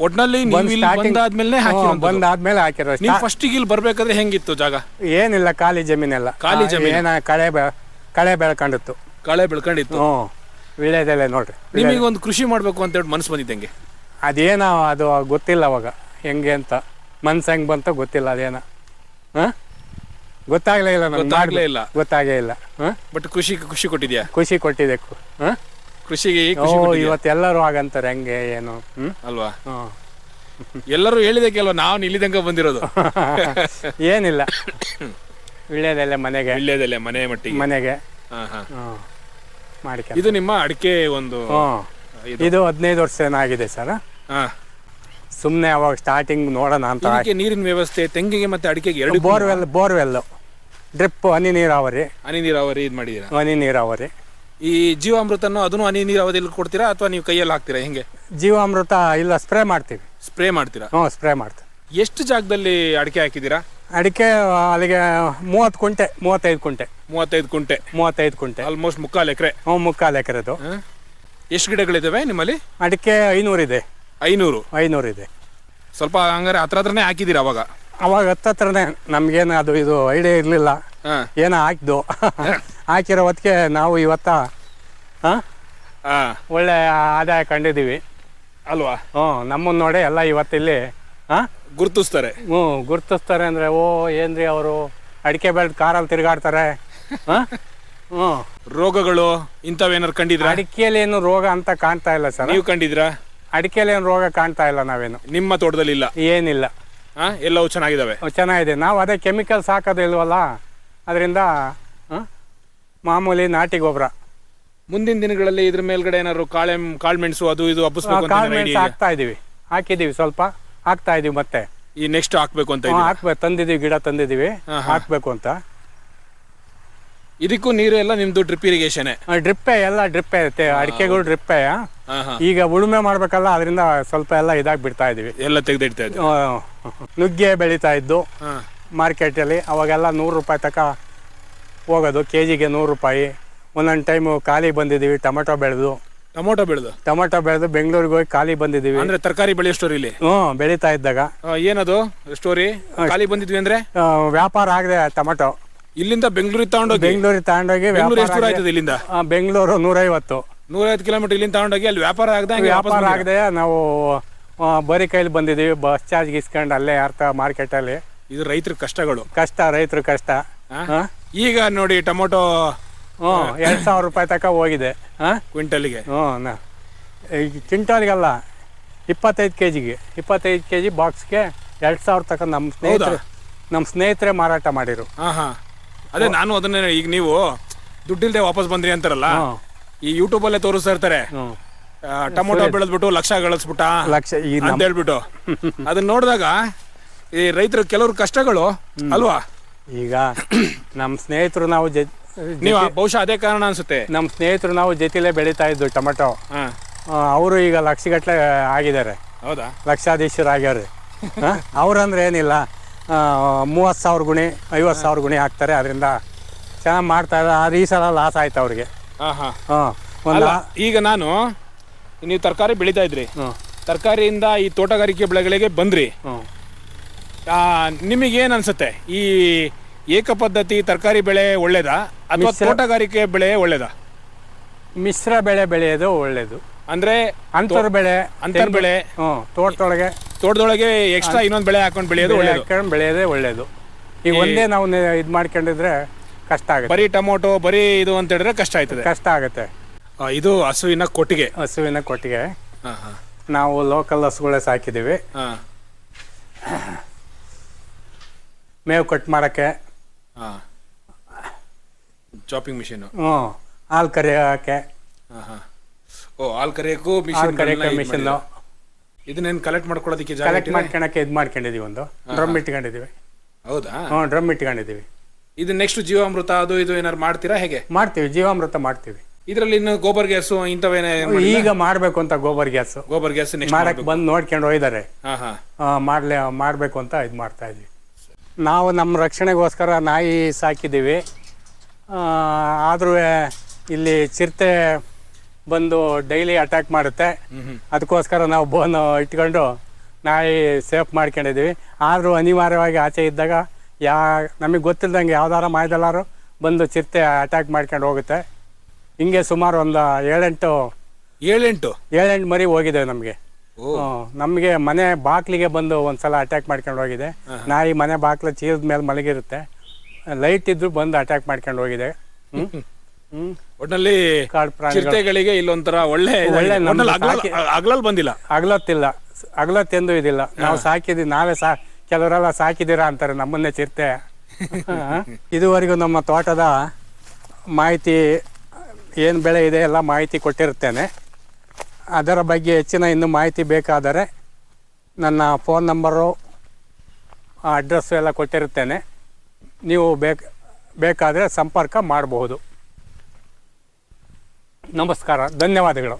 ಒಟ್ನಲ್ಲಿ ನೀವು ಬಂದ್ ಇಲ್ಲಿ starting- ಬಂದಾದ್ಮೇಲೆ ಹಾಕಿರೋಂಥದ್ದು. ಬಂದಾದ್ಮೇಲೆ ಹಾಕಿರೋ ನೀವು ಫಸ್ಟ್ ಇಲ್ಲಿ ಬರ್ಬೇಕಾದ್ರೆ ಹೆಂಗಿತ್ತು ಜಾಗ? ಏನಿಲ್ಲ ಖಾಲಿ ಜಮೀನೆಲ್ಲ. ಖಾಲಿ ಜಮೀನು. ಏನ ಕಳೆ ಬೆ ಕಳೆ ಬೆಳ್ಕೊಂಡಿತ್ತು. ಕಳೆ ಬೆಳ್ಕೊಂಡಿತ್ತು? ಹ್ಞೂ ವಿಳ್ಯದೆಲೆ ನೋಡ್ರಿ ನಿಮಗೆ ಒಂದು ಕೃಷಿ ಮಾಡ್ಬೇಕು ಅಂತ ಹೇಳಿ ಮನಸ್ಸು ಬಂದಿದ್ದಂಗೆ ಅದೇನೋ ಅದು ಗೊತ್ತಿಲ್ಲ ಅವಾಗ ಹೆಂಗೆ ಅಂತ. ಮನ್ಸು ಹೆಂಗೆ ಬಂತ ಗೊತ್ತಿಲ್ಲ ಅದೇನ. ಹಾಂ? ಗೊತ್ತಾಗ್ಲೇ ಇಲ್ಲ ನಮ್ಗೆ ಗೊತ್ತಾಗ್ಲೇ ಇಲ್ಲ. ಗೊತ್ತಾಗೇ ಇಲ್ಲ. ಹ್ಮ್ ಬಟ್ ಖುಷಿ ಖುಷಿ ಕೊಟ್ಟಿದ್ಯಾ? ಖುಷಿ ಕೊಟ್ಟಿದೆ ಹಾಂ? ಕೃಷಿಗೆ ಓ ಖುಷಿ ಕೊಟ್ಟಿದ್ಯಾ? ಇವತ್ತು ಎಲ್ಲರೂ ಹಾಗಂತಾರೆ ಹೆಂಗೆ ಏನು ಅಲ್ವಾ? ಹ್ಮ್. ಎಲ್ಲರೂ ಹೇಳಿದಕ್ಕೆ ಅಲ್ವಾ ನಾವು ಇಲ್ಲಿದಂಗ ಬಂದಿರೋದು? ಏನಿಲ್ಲ. ವಿಳ್ಯದೆಲೆ ಮನೆಗೆ. ಇಳ್ಳ್ಯದಲ್ಲೇ ಮನೆ ಮಟ್ಟಿಗೆ. ಮನೆಗೆ. ಹಾ ಹಾ. ಮಾಡಿಕ ಇದು ನಿಮ್ಮ ಅಡಿಕೆ ಒಂದು ಇದು? ಇದು ಹದಿನೈದು ವರ್ಷ ಏನಾಗಿದೆ ಸರ್? ಹಾ. ಸುಮ್ಮನೆ ಅವಾಗ ಸ್ಟಾರ್ಟಿಂಗ್ ನೋಡೋಣ ಅಂತ ಇದಕ್ಕೆ ನೀರಿನ ವ್ಯವಸ್ಥೆ ತೆಂಗಿಗೆ ಮತ್ತೆ ಅಡಿಕೆಗೆ ಎರಡು ಬೋರ್ವೆಲ್ ಬೋರ್ವೆಲ್ಲು. ಡ್ರಿಪ್ ಹನಿ ನೀರಾವರಿ. ಹನಿ ನೀರಾವರಿ ಇದು ಮಾಡಿದ್ದೀರಾ ಹನಿ ನೀರಾವರಿ. ಈ ಜೀವಾಮೃತನೂ ಅದನ್ನು ಹನಿ ನೀರಾವರಿಯಲ್ಲಿ ಕೊಡ್ತೀರಾ ಅಥವಾ ನೀವು ಕೈಯಲ್ಲಿ ಹಾಕ್ತೀರಾ ಹೆಂಗೆ? ಜೀವಾಮೃತ ಇಲ್ಲ ಸ್ಪ್ರೇ ಮಾಡ್ತೀವಿ. ಸ್ಪ್ರೇ ಮಾಡ್ತೀರಾ? ಹ್ಞೂ ಸ್ಪ್ರೇ ಮಾಡ್ತೀವಿ. ಎಷ್ಟು ಜಾಗದಲ್ಲಿ ಅಡಿಕೆ ಹಾಕಿದ್ದೀರಾ? ಅಡಿಕೆ ಅಲ್ಲಿಗೆ ಮೂವತ್ತು ಕುಂಟೆ ಮೂವತ್ತೈದು ಕುಂಟೆ. ಮೂವತ್ತೈದು ಕುಂಟೆ. ಮೂವತ್ತೈದು ಕುಂಟೆ. ಆಲ್ಮೋಸ್ಟ್ ಮುಕ್ಕಾಲು ಎಕರೆ. ಹ್ಞೂ ಮುಕ್ಕಾಲು ಎಕರೆದು. ಎಷ್ಟು ಗಿಡಗಳಿದ್ದಾವೆ ನಿಮ್ಮಲ್ಲಿ? ಅಡಿಕೆ ಐನೂರಿದೆ. ಐನೂರು. ಇದೆ ಸ್ವಲ್ಪ ಹಂಗಾರೆ ಹತ್ರ ಹತ್ರನೇ ಹಾಕಿದ್ದೀರಾ ಅವಾಗ? ಅವಾಗ ಹತ್ತತ್ರನೇ ನಮ್ಗೇನು ಅದು ಇದು ಐಡಿಯಾ ಇರಲಿಲ್ಲ. ಏನ ಏನೋ ಹಾಕ್ದು. ಹಾಕಿರೋ ಹೊತ್ತಿಗೆ ನಾವು ಇವತ್ತ ಹಾ? ಒಳ್ಳೆ ಆದಾಯ ಕಂಡಿದ್ದೀವಿ. ಅಲ್ವಾ? ಹ್ಞೂ ನಮ್ಮನ್ನ ನೋಡಿ ಎಲ್ಲ ಇವತ್ತಿಲ್ಲಿ ಹಾಂ? ಗುರುತಿಸ್ತಾರೆ. ಹ್ಞೂ ಗುರ್ತಿಸ್ತಾರೆ ಅಂದರೆ ಓ ಏನ್ರಿ ಅವರು? ಅಡಿಕೆ ಬೆಳೆದು ಕಾರಲ್ಲಿ ತಿರುಗಾಡ್ತಾರೆ. ಹಾಂ? ಹ್ಞೂ. ರೋಗಗಳು ಇಂಥವೇನಾರು ಕಂಡಿದ್ರಾ? ಅಡಿಕೆಯಲ್ಲಿ ಏನು ರೋಗ ಅಂತ ಕಾಣ್ತಾ ಇಲ್ಲ ಸರ್. ನೀವು ಕಂಡಿದ್ರಾ? ಅಡಿಕೆಯಲ್ಲಿ ಏನು ರೋಗ ಕಾಣ್ತಾ ಇಲ್ಲ ನಾವೇನು. ನಿಮ್ಮ ತೋಟದಲ್ಲಿ ಇಲ್ಲ ಏನಿಲ್ಲ. ಹಾ ಎಲ್ಲವೂ ಚೆನ್ನಾಗಿದ್ದಾವೆ. ಅವು ಚೆನ್ನಾಗಿದೆ. ನಾವು ಅದೇ ಕೆಮಿಕಲ್ಸ್ ಹಾಕೋದಿಲ್ವಲ್ಲ ಅದರಿಂದ ಮಾಮೂಲಿ ನಾಟಿ ಗೊಬ್ಬರ. ಮುಂದಿನ ದಿನಗಳಲ್ಲಿ ಇದ್ರ ಮೇಲ್ಗಡೆ ಏನಾದ್ರು ಕಾಳೆ ಕಾಳ್ಮೆಣಸು ಅದು ಇದು ಹಬ್ಬಿಸ್ಬೇಕು ಅಂತ idea ಇದೆಯಾ? ಹಾಕ್ತಾ ಇದೀವಿ. ಹಾಕಿದ್ದೀವಿ ಸ್ವಲ್ಪ. ಹಾಕ್ತಾ ಇದೀವಿ ಮತ್ತೆ. ಈ ನೆಕ್ಸ್ಟ್ ಹಾಕ್ಬೇಕು ಅಂತ ಹಾಕ್ಬೇಕು ತಂದಿದೀವಿ ಗಿಡ ತಂದಿದೀವಿ. ಹಾ, ಹಾ. ಹಾಕ್ಬೇಕು ಅಂತ. ಇದಕ್ಕೂ ನೀರು ಎಲ್ಲ ನಿಮ್ದು ಡ್ರಿಪ್ ಇರಿಗೇಷನ್ ಡ್ರಿಪ್ಪೆ ಎಲ್ಲ ಡ್ರಿಪ್ ಐತೆ ಅಡಿಕೆಗಳು ಡ್ರಿಪ್ಪೆ. ಈಗ ಉಳುಮೆ ಮಾಡ್ಬೇಕಲ್ಲ ಅದರಿಂದ ಸ್ವಲ್ಪ ಎಲ್ಲ ಇದಾಗಿ ಬಿಡ್ತಾ ಇದೀವಿ. ಎಲ್ಲ ತೆಗೆದಿಡ್ತಾ ಇದೆ ಆ, ನುಗ್ಗೆ ಬೆಳೀತಾ ಇದ್ದು ಹಾ. ಮಾರ್ಕೆಟಲ್ಲಿ ಅವಾಗೆಲ್ಲ ನೂರು ರೂಪಾಯಿ ತಕ ಹೋಗೋದು ಕೆ ಜಿಗೆ ನೂರು ರೂಪಾಯಿ. ಒಂದೊಂದು ಟೈಮು ಖಾಲಿ ಬಂದಿದ್ದೀವಿ ಟೊಮೆಟೊ ಬೆಳೆದು. ಟೊಮೊಟೊ ಬೆಳೆದು? ಟೊಮೆಟೊ ಬೆಳೆದು ಬೆಂಗಳೂರಿಗೆ ಹೋಗಿ ಖಾಲಿ ಬಂದಿದ್ದೀವಿ. ಅಂದ್ರೆ ತರಕಾರಿ ಬೆಳೆಯೋ ಸ್ಟೋರಿ ಇಲ್ಲಿ? ಹ್ಞೂ ಬೆಳೀತಾ ಇದ್ದಾಗ. ಆ, ಏನದು ಸ್ಟೋರಿ ಖಾಲಿ ಬಂದಿದ್ವಿ ಅಂದ್ರೆ? ಆ, ವ್ಯಾಪಾರ ಆಗದೆ ಟೊಮೆಟೊ. ಇಲ್ಲಿಂದ ಬೆಂಗಳೂರಿಗೆ ತಗೊಂಡೋಗಿ? ಬೆಂಗಳೂರಿಗೆ ತಗೊಂಡೋಗಿ ಬೆಂಗಳೂರು ಎಷ್ಟು ವ್ಯಾಪಾರ ಆಗದೆ- ಇಲ್ಲಿಂದ? ಆ, ಬೆಂಗಳೂರು ನೂರೈವತ್ತು. ನೂರೈವತ್ತು ಕಿಲೋಮೀಟರ್ ಇಲ್ಲಿಂದ ತಗೊಂಡೋಗಿ ಅಲ್ಲಿ ವ್ಯಾಪಾರ ಆಗದೆ ವ್ಯಾಪಾರ? ಆಗದೆ ನಾವು ಬರೀ ಕೈಲಿ ಬಂದಿದ್ದೀವಿ. ಬಸ್ ಚಾರ್ಜ್ ಇಸ್ಕೊಂಡು ಅಲ್ಲೇ ಅರ್ಥ ಮಾರ್ಕೆಟಲ್ಲಿ. ಇದು ರೈತರ ಕಷ್ಟಗಳು. ಕಷ್ಟ ರೈತರ ಕಷ್ಟ? ಹಾಂ ಈಗ ನೋಡಿ ಟೊಮೊಟೊ ಹ್ಞೂ ಎರಡು ಸಾವಿರ ರೂಪಾಯಿ ತನಕ ಹೋಗಿದೆ. ಹಾಂ ಕ್ವಿಂಟಲ್ಗೆ. ಹ್ಞೂ ನಾ. ಈಗ ಕ್ವಿಂಟಾಲ್ಗೆಲ್ಲ ಇಪ್ಪತ್ತೈದು ಕೆ ಜಿಗೆ ಇಪ್ಪತ್ತೈದು ಕೆ ಜಿ ಬಾಕ್ಸ್ಗೆ ಎರಡು ಸಾವಿರ ತಕ ನಮ್ಮ ಸ್ನೇಹಿತರು ನಮ್ಮ ಸ್ನೇಹಿತರೆ ಮಾರಾಟ ಮಾಡಿರು ಹಾ ಹಾ. ಅದೇ ನಾನು ಅದನ್ನೇ ಈಗ ನೀವು ದುಡ್ಡಿಲ್ದೆ ವಾಪಸ್ ಬಂದ್ರಿ ಅಂತಾರಲ್ಲ ಹ್ಞೂ. ಈ ಯೂಟ್ಯೂಬ್ ಅಲ್ಲೇ ತೋರಿಸ್ತಾ ಇರ್ತಾರೆ. ಹ್ಞೂ. ಟೊಮೊಟೊ ಬೆಳೆದ್ಬಿಟ್ಟು ಲಕ್ಷ ಗಳಿಸ್ಬಿಟ್ಟ ಲಕ್ಷ ಈ ಅಂತ ಹೇಳ್ಬಿಟ್ಟು. ಅದನ್ನ ನೋಡಿದಾಗ ಈ ರೈತರ ಕೆಲವ್ರ ಕಷ್ಟಗಳು ಅಲ್ವಾ? ಈಗ ನಮ್ಮ ಸ್ನೇಹಿತರು ನಾವು ಜ ನೀವು ಬಹುಶಃ ಅದೇ ಕಾರಣ ಅನ್ಸುತ್ತೆ. ನಮ್ಮ ಸ್ನೇಹಿತರು ನಾವು ಜೊತೆಲೇ ಬೆಳೀತಾ ಇದ್ದು ಟೊಮೆಟೊ. ಹಾ. ಅವರು ಈಗ ಲಕ್ಷಗಟ್ಟಲೆ ಆಗಿದ್ದಾರೆ. ಹೌದಾ? ಲಕ್ಷಾಧೀಶರು ಆಗ್ಯಾರ ಅವ್ರಂದ್ರೆ ಏನಿಲ್ಲ ಮೂವತ್ತು ಸಾವಿರ ಗುಣಿ ಐವತ್ತು ಸಾವಿರ ಗುಣಿ ಹಾಕ್ತಾರೆ ಅದರಿಂದ ಚೆನ್ನಾಗಿ ಮಾಡ್ತಾ ಇದ್ದಾರೆ. ಆದ್ರೆ ಈ ಸಲ ಲಾಸ್ ಆಯ್ತು ಅವ್ರಿಗೆ. ಹಾ ಹಾ. ಹಾಂ ಒಂದು ಅಲ್ಲ ಈಗ ನಾನು ನೀವು ತರಕಾರಿ ಬೆಳೀತಾ ಇದ್ರಿ. ತರಕಾರಿಯಿಂದ ಈ ತೋಟಗಾರಿಕೆ ಬೆಳೆಗಳಿಗೆ ಬಂದ್ರಿ. ಆ, ಅನ್ಸುತ್ತೆ? ಈ ಏಕ ಪದ್ಧತಿ ತರಕಾರಿ ಬೆಳೆ ಒಳ್ಳೇದಾ? ಅಥವಾ ತೋಟಗಾರಿಕೆ ಬೆಳೆ ಒಳ್ಳೇದಾ? ಮಿಶ್ರ ಬೆಳೆ ಬೆಳೆಯೋದು ಒಳ್ಳೇದು. ಅಂದ್ರೆ ಅಂತರ್ ಬೆಳೆ ಅಂತರ್ ಬೆಳೆ. ತೋಟದೊಳಗೆ ತೋಟದೊಳಗೆ ಎಕ್ಸ್ಟ್ರಾ ಇನ್ನೊಂದು ಬೆಳೆ ಹಾಕೊಂಡು ಬೆಳೆಯೋದು ಬೆಳೆ ಒಳ್ಳೇದು. ಹಾಕೊಂಡು ಬೆಳೆಯೋದೇ ಒಳ್ಳೇದು. ಈಗ ಒಂದೇ ನಾವು ಇದು ಮಾಡ್ಕೊಂಡಿದ್ರೆ ಕಷ್ಟ ಆಗುತ್ತೆ. ಬರೀ ಟೊಮೊಟೊ ಬರೀ ಇದು ಅಂತ ಹೇಳಿದ್ರೆ ಕಷ್ಟ ಆಯ್ತದೆ. ಕಷ್ಟ ಆಗುತ್ತೆ. ಆ, ಇದು ಹಸುವಿನ ಕೊಟ್ಟಿಗೆ. ಹಸುವಿನ ಕೊಟ್ಟಿಗೆ. ಹಾ ಹಾ. ನಾವು ಲೋಕಲ್ ಹಸುಗಳೇ ಸಾಕಿದೀವಿ ಹಾ. ಮೇವು ಕಟ್ ಮಾಡಕ್ಕೆ. ಹಾ. ಚಾಪಿಂಗ್ ಮಿಷಿನ್ ಹ್ಞೂ ಹಾಲು ಕರಿಯೋಕ್ಕೆ. ಹಾ ಹಾ. ಓ ಹಾಲ್ ಕರಿಯಕ್ಕೂ ಹಾಲು ಮಿಷಿನ್ ಕರಿಯೋಕ್ಕೆ ಮಿಷನ್ನು ಇದನ್ನೇನು ಕಲೆಕ್ಟ್ ಮಾಡ್ಕೊಳ್ಳೋದಕ್ಕೆ ಜಾಗ ಕಲೆಕ್ಟ್? ಮಾಡ್ಕೊಳಕ್ಕೆ ಇದು ಮಾಡ್ಕೊಂಡಿದ್ದೀವಿ ಒಂದು. ಡ್ರಮ್ ಇಟ್ಕೊಂಡಿದ್ದೀವಿ. ಹೌದಾ? ಹ್ಞೂ ಡ್ರಮ್ ಇಟ್ಕೊಂಡಿದ್ದೀವಿ. ಇದು ನೆಕ್ಸ್ಟ್ ಜೀವಾಮೃತ ಅದು ಇದು ಏನಾರು ಮಾಡ್ತೀರಾ ಹೇಗೆ? ಮಾಡ್ತೀವಿ ಜೀವಾಮೃತ ಮಾಡ್ತೀವಿ. ಇದರಲ್ಲಿ ಇನ್ನು ಗೋಬರ್ ಗ್ಯಾಸ್ ಇಂಥವೇನೆ ಈಗ ಮಾಡಬೇಕು ಅಂತ ಗೋಬರ್ ಗ್ಯಾಸ್. ಗೋಬರ್ ಗ್ಯಾಸ್ ಮಾಡಕ್ ಮಾಡಕ್ಕೆ ಬಂದು ನೋಡ್ಕೊಂಡು ಹೋಗಿದ್ದಾರೆ. ಮಾಡಲೇ ಮಾಡಬೇಕು ಅಂತ ಇದು ಮಾಡ್ತಾ ಇದ್ವಿ. ನಾವು ನಮ್ಮ ರಕ್ಷಣೆಗೋಸ್ಕರ ನಾಯಿ ಸಾಕಿದ್ದೀವಿ. ಆದರೂ ಇಲ್ಲಿ ಚಿರತೆ ಬಂದು ಡೈಲಿ ಅಟ್ಯಾಕ್ ಮಾಡುತ್ತೆ. ಅದಕ್ಕೋಸ್ಕರ ನಾವು ಬೋನ್ ಇಟ್ಕೊಂಡು ನಾಯಿ ಸೇಫ್ ಮಾಡ್ಕೊಂಡಿದ್ದೀವಿ. ಆದರೂ ಅನಿವಾರ್ಯವಾಗಿ ಆಚೆ ಇದ್ದಾಗ ಯಾ ನಮಗೆ ಗೊತ್ತಿಲ್ದಂಗೆ ಯಾವ್ದಾರ ಮಾಯ್ದಲ್ಲಾರು ಬಂದು ಚಿರತೆ ಅಟ್ಯಾಕ್ ಮಾಡ್ಕೊಂಡು ಹೋಗುತ್ತೆ. ಹಿಂಗೆ ಸುಮಾರು ಒಂದು ಏಳೆಂಟು ಏಳೆಂಟು? ಏಳೆಂಟು ಮರಿ ಹೋಗಿದೆ ನಮಗೆ. ನಮಗೆ ಮನೆ ಬಾಕ್ಲಿಗೆ ಬಂದು ಒಂದ್ಸಲ ಅಟ್ಯಾಕ್ ಮಾಡ್ಕೊಂಡು ಹೋಗಿದೆ. ನಾಯಿ ಮನೆ ಬಾಕ್ಲ ಚೀರದ ಮೇಲೆ ಮಲಗಿರುತ್ತೆ. ಲೈಟ್ ಇದ್ರು ಬಂದು ಅಟ್ಯಾಕ್ ಮಾಡ್ಕೊಂಡು ಹೋಗಿದೆ. ಒಟ್ನಲ್ಲಿ ಕಾಡು ಪ್ರಾಣಿಗಳಿಗೆ ಇಲ್ಲೊಂಥರ ಒಳ್ಳೆ ಒಳ್ಳೆ ಅಗಲಲ್ಲಿ ಬಂದಿಲ್ಲ. ಅಗಲತ್ತಿಲ್ಲ. ಅಗಲತ್ತೆಂದು ಇದಿಲ್ಲ. ನಾವು ಸಾಕಿದ್ವಿ. ನಾವೇ ಸಾ ಕೆಲವರೆಲ್ಲ ಸಾಕಿದ್ದೀರಾ ಅಂತಾರೆ ನಮ್ಮನ್ನೇ ಚಿರತೆ. ಇದುವರೆಗೂ ನಮ್ಮ ತೋಟದ ಮಾಹಿತಿ ಏನು ಬೆಳೆ ಇದೆ ಎಲ್ಲ ಮಾಹಿತಿ ಕೊಟ್ಟಿರುತ್ತೇನೆ ಅದರ ಬಗ್ಗೆ ಹೆಚ್ಚಿನ ಇನ್ನೂ ಮಾಹಿತಿ ಬೇಕಾದರೆ ನನ್ನ ಫೋನ್ ನಂಬರು, ಅಡ್ರೆಸ್ಸು ಎಲ್ಲ ಕೊಟ್ಟಿರುತ್ತೇನೆ ನೀವು ಬೇಕು, ಬೇಕಾದರೆ ಸಂಪರ್ಕ ಮಾಡಬಹುದು. ನಮಸ್ಕಾರ, ಧನ್ಯವಾದಗಳು.